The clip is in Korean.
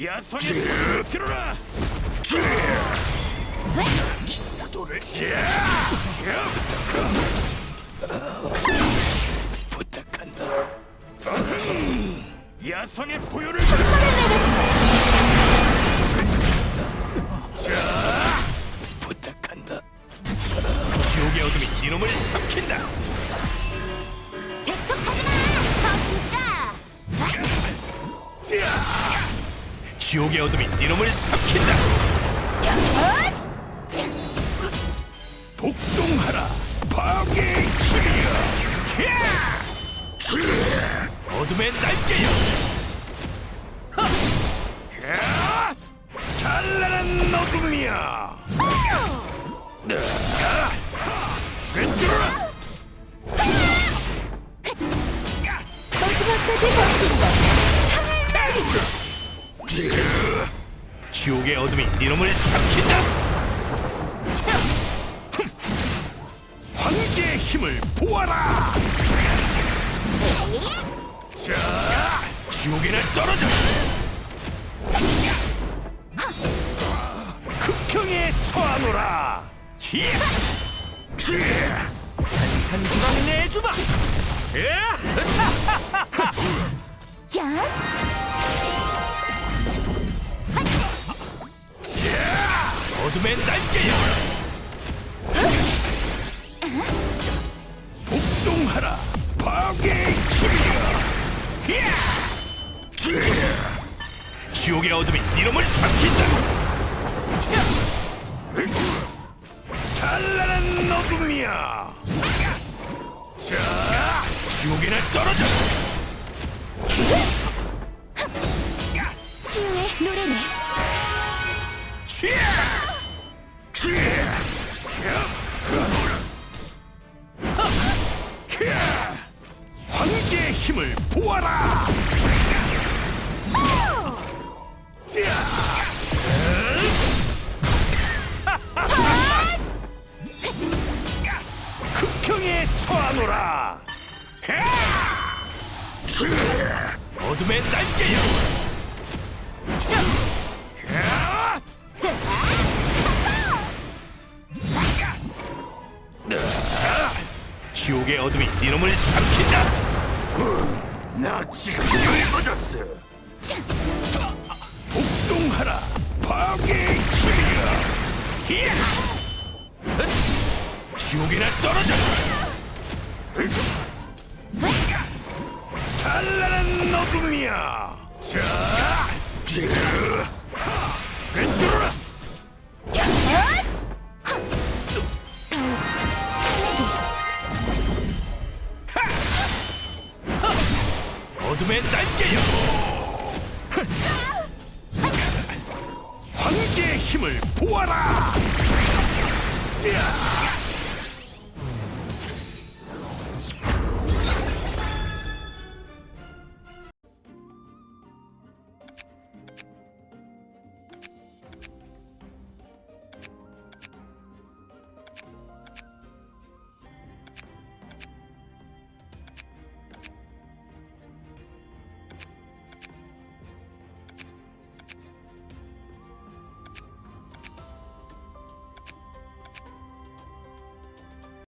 야성의 불을 들어라. 기사도를 부탁한다. 야성의 포효를 자, 부탁한다. 지옥의 어둠이 이놈을 삼킨다. 재촉하지마! 거기다! 지옥의 어둠이 이놈을 삼킨다. 독동하라 파괴의 힘이여. 어둠의 날개여 지옥의 어둠이 이놈을 삼킨다 황제의 힘을 보아라 자, 지옥에는 떨어져. 극형에 처하노라. 히야! 쥐야! 산산주방 내주마. 야! 어둠의 날개야. 복종하라. 파괴의! 쥐야! 지옥의 어둠이 이놈을 삼킨다. 찬란한 어둠이야. 자, 지옥에는 떨어져. 치유의 노래네! 취야! 힘을 보아라! 극형에 처하노라! 어둠의 날개여! 지옥의 어둠이 이놈을 삼킨다. 나 지금 열받았어. 복종하라, 파괴의 힘이야. 히야! 지옥에나 떨어져. 찬란한 어둠이야. 자, 꿰 어둠의 날개여! 황제의 힘을 보아라! 자!